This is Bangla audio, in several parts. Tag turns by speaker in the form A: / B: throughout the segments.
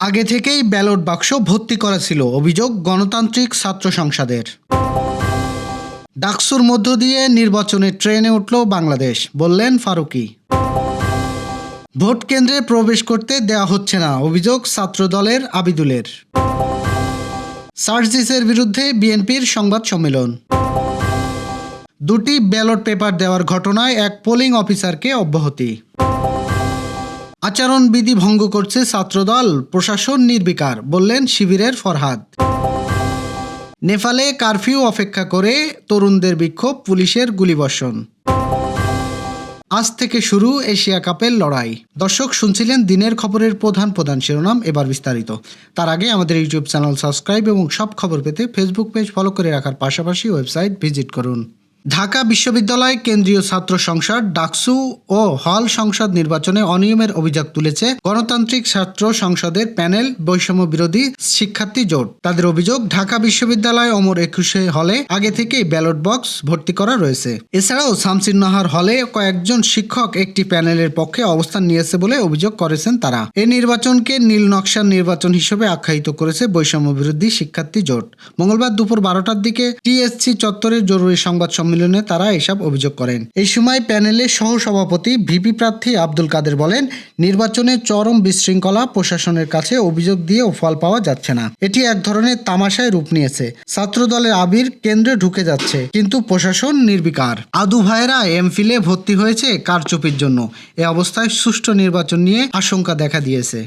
A: আগে থেকেই ব্যালট বাক্স ভর্তি করা ছিল, অভিযোগ গণতান্ত্রিক ছাত্র সংসদের। ডাকসুর মধ্য দিয়ে নির্বাচনের ট্রেনে উঠল বাংলাদেশ, বললেন ফারুকি। ভোট কেন্দ্রে প্রবেশ করতে দেওয়া হচ্ছে না, অভিযোগ ছাত্র দলের আবিদুলের। সার্জিসের বিরুদ্ধে বিএনপির সংবাদ সম্মেলন। দুটি ব্যালট পেপার দেওয়ার ঘটনায় এক পোলিং অফিসারকে অব্যাহতি। আচরণবিধি ভঙ্গ করছে ছাত্রদল, প্রশাসন নির্বিকার, বললেন শিবিরের ফরহাদ। নেপালে কারফিউ অপেক্ষা করে তরুণদের বিক্ষোভ, পুলিশের গুলিবর্ষণ। আজ থেকে শুরু এশিয়া কাপের লড়াই। দর্শক, শুনছিলেন দিনের খবরের প্রধান প্রধান শিরোনাম, এবার বিস্তারিত। তার আগে আমাদের ইউটিউব চ্যানেল সাবস্ক্রাইব এবং সব খবর পেতে ফেসবুক পেজ ফলো করে রাখার পাশাপাশি ওয়েবসাইট ভিজিট করুন। ঢাকা বিশ্ববিদ্যালয় কেন্দ্রীয় ছাত্র সংসদ, ডাকসু ও হল সংসদ নির্বাচনে অনিয়মের অভিযোগ তুলেছে গণতান্ত্রিক ছাত্র সংসদের প্যানেল বৈষম্য বিরোধী শিক্ষার্থী জোট। তাদের অভিযোগ, ঢাকা বিশ্ববিদ্যালয় অমর একুশে হলে আগে থেকেই ব্যালট বক্স ভর্তি করা রয়েছে। এছাড়াও শামসির নাহার হলে কয়েকজন শিক্ষক একটি প্যানেলের পক্ষে অবস্থান নিয়েছে বলে অভিযোগ করেছেন তারা। এই নির্বাচনকে নীল নকশার নির্বাচন হিসেবে আখ্যায়িত করেছে বৈষম্য বিরোধী শিক্ষার্থী জোট। মঙ্গলবার দুপুর বারোটার দিকে টিএসসি চত্বরের জরুরি সংবাদ সম্মেলনে তারা এসব অভিযোগ করেন। এই সময় প্যানেলের সহসভাপতি ভিপি প্রার্থী আব্দুল কাদের বলেন, নির্বাচনে চরম বিশৃঙ্খলা প্রশাসনের কাছে অভিযোগ দিয়েও ফল পাওয়া যাচ্ছে না। এটি এক ধরনের তামাশায় রূপ নিয়েছে। ছাত্র দলের আবির কেন্দ্রে ঢুকে যাচ্ছে, কিন্তু প্রশাসন নির্বিকার। আদু ভাইয়েরা এমফিলে ভর্তি হয়েছে কারচুপির জন্য। এ অবস্থায় সুষ্ঠু নির্বাচন নিয়ে আশঙ্কা দেখা দিয়েছে।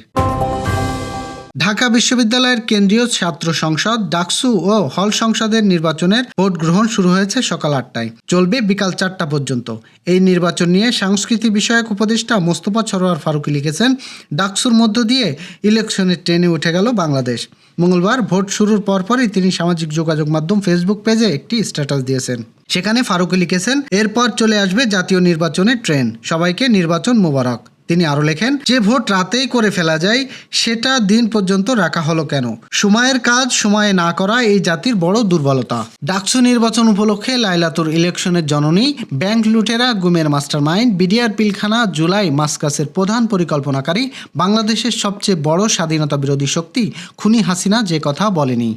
A: ঢাকা বিশ্ববিদ্যালয়ের কেন্দ্রীয় ছাত্র সংসদ, ডাকসু ও হল সংসদের নির্বাচনের ভোট গ্রহণ শুরু হয়েছে সকাল আটটায়। চলবে বিকাল চারটা পর্যন্ত। এই নির্বাচন নিয়ে সংস্কৃতি বিষয়ক উপদেষ্টা মোস্তফা সরোয়ার ফারুকি লিখেছেন, ডাকসুর মধ্য দিয়ে ইলেকশনের ট্রেনে উঠে গেল বাংলাদেশ। মঙ্গলবার ভোট শুরুর পরপরই তিনি সামাজিক যোগাযোগ মাধ্যম ফেসবুক পেজে একটি স্ট্যাটাস দিয়েছেন। সেখানে ফারুকি লিখেছেন, এরপর চলে আসবে জাতীয় নির্বাচনের ট্রেন। সবাইকে নির্বাচন মোবারক। তিনি আরও লেখেন, যে ভোট রাতেই করে ফেলা যায়, সেটা দিন পর্যন্ত রাখা হলো কেন? সময়ের কাজ, সময়ে না করা এই জাতির বড় দুর্বলতা। ডাকসু নির্বাচন উপলক্ষে লাইলাতুর ইলেকশনের জননী, ব্যাংক লুটেরা, গুমের মাস্টারমাইন্ড, বিডিআর পিলখানা, জুলাই মাসকাসের প্রধান পরিকল্পনাকারী, বাংলাদেশের সবচেয়ে বড় স্বাধীনতা বিরোধী শক্তি খুনি হাসিনা যে কথা বলেনি।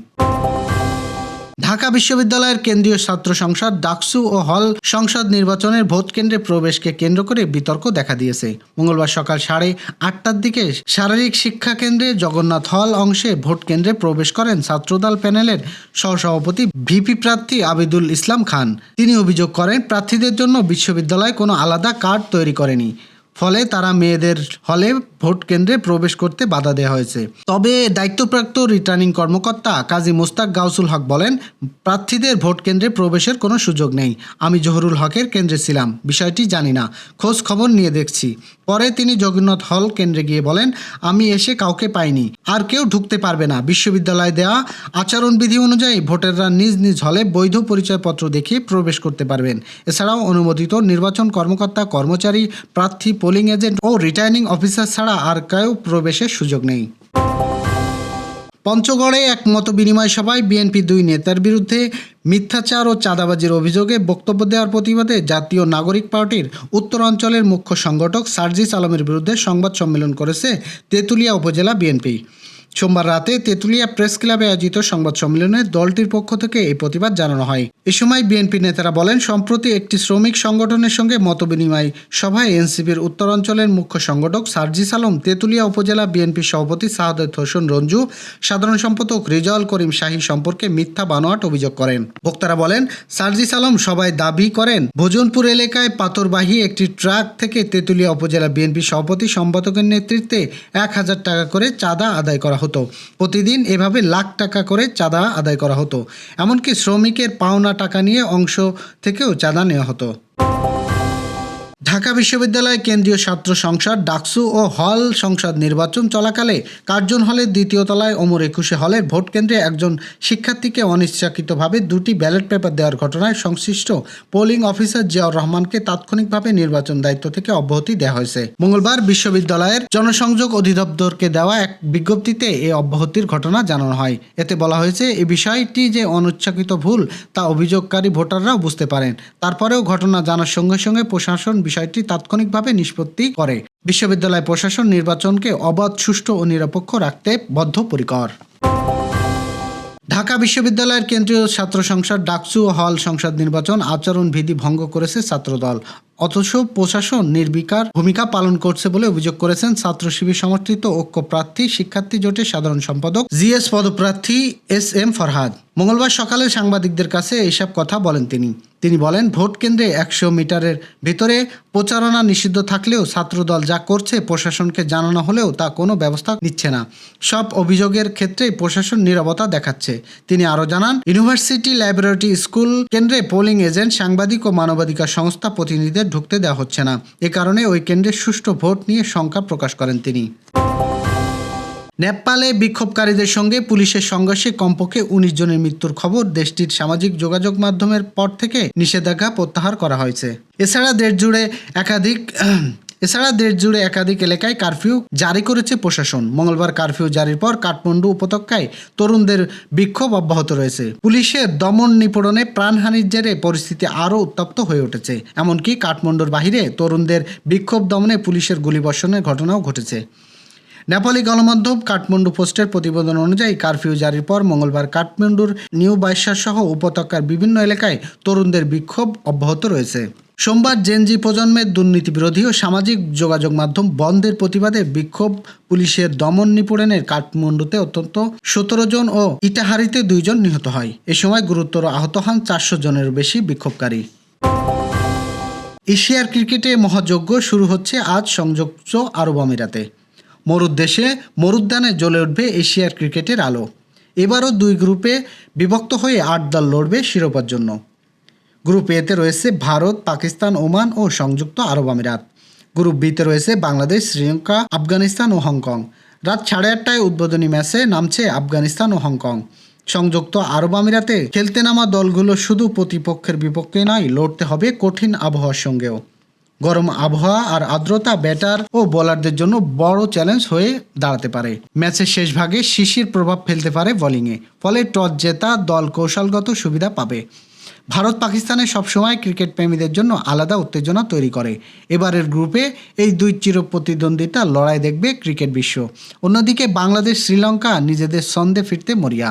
A: ঢাকা বিশ্ববিদ্যালয়ের কেন্দ্রীয় ছাত্র সংসদ ডাকসু ও হল সংসদ নির্বাচনের ভোট কেন্দ্রে প্রবেশকে কেন্দ্র করে বিতর্ক দেখা দিয়েছে। মঙ্গলবার সকাল সাড়ে আটটার দিকে শারীরিক শিক্ষা কেন্দ্রে জগন্নাথ হল অংশে ভোট কেন্দ্রে প্রবেশ করেন ছাত্রদল প্যানেলের সহসভাপতি ভিপি প্রার্থী আবিদুল ইসলাম খান। তিনি অভিযোগ করেন, প্রার্থীদের জন্য বিশ্ববিদ্যালয় কোনো আলাদা কার্ড তৈরি করেনি। ফলে তারা মেয়েদের হলে ভোট কেন্দ্রে প্রবেশ করতে বাধা দেওয়া হয়েছে। তবে দায়িত্বপ্রাপ্ত রিটার্নিং কর্মকর্তা কাজী মোস্তাক গাউসুল হক বলেন, প্রার্থীদের ভোট কেন্দ্রে প্রবেশের কোনো সুযোগ নেই। আমি জহুরুল হকের কেন্দ্রে ছিলাম। বিষয়টি জানি না। খোঁজ খবর নিয়ে দেখছি। পরে তিনি জগন্নাথ হল কেন্দ্রে গিয়ে বলেন, আমি এসে কাউকে পাইনি। আর কেউ ঢুকতে পারবে না। বিশ্ববিদ্যালয়ে দেওয়া আচরণবিধি অনুযায়ী ভোটাররা নিজ নিজ হলে বৈধ পরিচয়পত্র দেখিয়ে প্রবেশ করতে পারবেন। এছাড়াও অনুমোদিত নির্বাচন কর্মকর্তা, কর্মচারী, প্রার্থী, পোলিং এজেন্ট ও রিটার্নিং অফিসার ছাড়া আর কেউ প্রবেশের সুযোগ নেই। পঞ্চগড়ে এক মত বিনিময় সভায় বিএনপি দুই নেতার বিরুদ্ধে মিথ্যাচার ও চাঁদাবাজির অভিযোগে বক্তব্য দেওয়ার প্রতিবাদে জাতীয় নাগরিক পার্টির উত্তরাঞ্চলের মুখ্য সংগঠক সার্জিস আলমের বিরুদ্ধে সংবাদ সম্মেলন করেছে তেঁতুলিয়া উপজেলা বিএনপি। সোমবার রাতে তেঁতুলিয়া প্রেস ক্লাবে আয়োজিত সংবাদ সম্মেলনে দলটির পক্ষ থেকে এই প্রতিবাদ জানানো হয়। এ সময় বিএনপি নেতারা বলেন, সম্প্রতি একটি শ্রমিক সংগঠনের সঙ্গে মতবিনিময় সভায় এনসিপির উত্তরাঞ্চলের মুখ্য সংগঠক সার্জিস আলম, তেঁতুলিয়া উপজেলা বিএনপি সভাপতি সাহাদত হোসেন রঞ্জু, সাধারণ সম্পাদক রিজাউল করিম শাহী সম্পর্কে মিথ্যা বানোয়াট অভিযোগ করেন। বক্তারা বলেন, সার্জিস আলম সবাই দাবি করেন, ভোজনপুর এলাকায় পাথরবাহী একটি ট্রাক থেকে তেঁতুলিয়া উপজেলা বিএনপি সভাপতি সম্পাদকের নেতৃত্বে এক হাজার টাকা করে চাঁদা আদায় করা হতো। প্রতিদিন এভাবে লাখ টাকা করে চাঁদা আদায় করা হতো। এমনকি শ্রমিকের পাওনা টাকা নিয়ে অংশ থেকেও চাঁদা নেওয়া হতো। ঢাকা বিশ্ববিদ্যালয় কেন্দ্রীয় ছাত্র সংসদ, ডাকসু ও হল সংসদ নির্বাচন চলাকালে কার্জন হলের দ্বিতীয় তলায় অমর একুশে হলের ভোট কেন্দ্রে একজন শিক্ষার্থীকে অনিচ্ছাকৃতভাবে দুটি ব্যালট পেপার দেওয়ার ঘটনায় সংশ্লিষ্ট পোলিং অফিসার জিয়াউর রহমানকে তাৎক্ষণিকভাবে নির্বাচন দায়িত্ব থেকে অব্যাহতি দেওয়া হয়েছে। মঙ্গলবার বিশ্ববিদ্যালয়ের জনসংযোগ অধিদপ্তরকে দেওয়া এক বিজ্ঞপ্তিতে এই অব্যাহতির ঘটনা জানানো হয়। এতে বলা হয়েছে, এ বিষয়টি যে অনিচ্ছাকৃত ভুল তা অভিযোগকারী ভোটাররাও বুঝতে পারেন। তারপরেও ঘটনা জানার সঙ্গে সঙ্গে প্রশাসন বিষয়টি তাৎক্ষণিকভাবে নিষ্পত্তি করে। বিশ্ববিদ্যালয় প্রশাসন নির্বাচনকে অবাধ, সুষ্ঠু ও নিরপেক্ষ রাখতে বদ্ধপরিকর। ঢাকা বিশ্ববিদ্যালয়ের কেন্দ্রীয় ছাত্র সংসদ ডাকসু হল সংসদ নির্বাচন আচরণবিধি ভঙ্গ করেছে ছাত্রদল। অথচ প্রশাসন নির্বিকার ভূমিকা পালন করছে বলে অভিযোগ করেছেন ছাত্র শিবির সমর্থিত ঐক্য প্রার্থী শিক্ষার্থী জোটের সাধারণ সম্পাদক জিএস পদপ্রার্থী এস এম ফরহাদ। মঙ্গলবার সকালে সাংবাদিকদের কাছে এইসব কথা বলেন তিনি। তিনি বলেন, ভোট কেন্দ্রে একশো মিটারের ভিতরে প্রচারণা নিষিদ্ধ থাকলেও ছাত্রদল যা করছে প্রশাসনকে জানানো হলেও তা কোনো ব্যবস্থা নিচ্ছে না। সব অভিযোগের ক্ষেত্রেই প্রশাসন নিরবতা দেখাচ্ছে। তিনি আরও জানান, ইউনিভার্সিটি ল্যাবরেটরি স্কুল কেন্দ্রে পোলিং এজেন্ট, সাংবাদিক ও মানবাধিকার সংস্থা প্রতিনিধিদের ঢুকতে দেওয়া হচ্ছে না। এ কারণে ওই কেন্দ্রে সুষ্ঠু ভোট নিয়ে শঙ্কা প্রকাশ করেন তিনি। নেপালে বিক্ষোভকারীদের সঙ্গে পুলিশের সংঘর্ষে কমপক্ষে উনিশ জনের মৃত্যুর খবর দেশটির সামাজিক যোগাযোগ মাধ্যমের পর থেকে নিষেধাজ্ঞা প্রত্যাহার করা হয়েছে। এছাড়া দেশ জুড়ে একাধিক, এছাড়া দেশ জুড়ে একাধিক এলাকায় কারফিউ জারি করেছে প্রশাসন। মঙ্গলবার কারফিউ জারির পর কাঠমান্ডু উপত্যকায় তরুণদের বিক্ষোভ অব্যাহত রয়েছে। পুলিশের দমন নিপীড়নে প্রাণহানির জেরে পরিস্থিতি আরও উত্তপ্ত হয়ে উঠেছে। এমনকি কাঠমান্ডুর বাহিরে তরুণদের বিক্ষোভ দমনে পুলিশের গুলিবর্ষণের ঘটনাও ঘটেছে। নেপালি গণমাধ্যম কাঠমান্ডু পোস্টের প্রতিবেদন অনুযায়ী কারফিউ জারির পর মঙ্গলবার কাঠমান্ডুর নিউ বাইশার সহ উপত্যকার বিভিন্ন এলাকায় তরুণদের বিক্ষোভ অব্যাহত রয়েছে। সোমবার জেনজি প্রজন্মের দুর্নীতি বিরোধী ও সামাজিক যোগাযোগ মাধ্যম বন্ধের প্রতিবাদে বিক্ষোভ পুলিশের দমন নিপীড়নের কাঠমান্ডুতে অত্যন্ত সতেরো জন ও ইটাহারিতে দুইজন নিহত হয়। এ সময় গুরুতর আহত হন চারশো জনেরও বেশি বিক্ষোভকারী। এশিয়ার ক্রিকেটে মহাযজ্ঞ শুরু হচ্ছে আজ সংযুক্ত আরব আমিরাতে। মরুদ্দেশে মরুদ্যানে জ্বলে উঠবে এশিয়ার ক্রিকেটের আলো। এবারও দুই গ্রুপে বিভক্ত হয়ে আট দল লড়বে শিরোপার জন্য। গ্রুপ এতে রয়েছে ভারত, পাকিস্তান, ওমান ও সংযুক্ত আরব আমিরাত। গ্রুপ বিতে রয়েছে বাংলাদেশ, শ্রীলঙ্কা, আফগানিস্তান ও হংকং। রাত সাড়ে আটটায় উদ্বোধনী ম্যাচে নামছে আফগানিস্তান ও হংকং। সংযুক্ত আরব আমিরাতে খেলতে নামা দলগুলো শুধু প্রতিপক্ষের বিপক্ষে নয়, লড়তে হবে কঠিন আবহাওয়ার সঙ্গেও। গরম আবহাওয়া আর আর্দ্রতা, ব্যাটার ও বোলারদের জন্য বড় চ্যালেঞ্জ হয়ে দাঁড়াতে পারে। ম্যাচের শেষ ভাগে শিশির প্রভাব ফেলতে পারে বোলিংয়ে, ফলে টস জেতা দল কৌশলগত সুবিধা পাবে। ভারত পাকিস্তানে সবসময় ক্রিকেট প্রেমীদের জন্য আলাদা উত্তেজনা তৈরি করে। এবারের গ্রুপে এই দুই চির প্রতিদ্বন্দ্বিতা লড়াই দেখবে ক্রিকেট বিশ্ব। অন্যদিকে বাংলাদেশ, শ্রীলঙ্কা নিজেদের ছন্দে ফিরতে মরিয়া।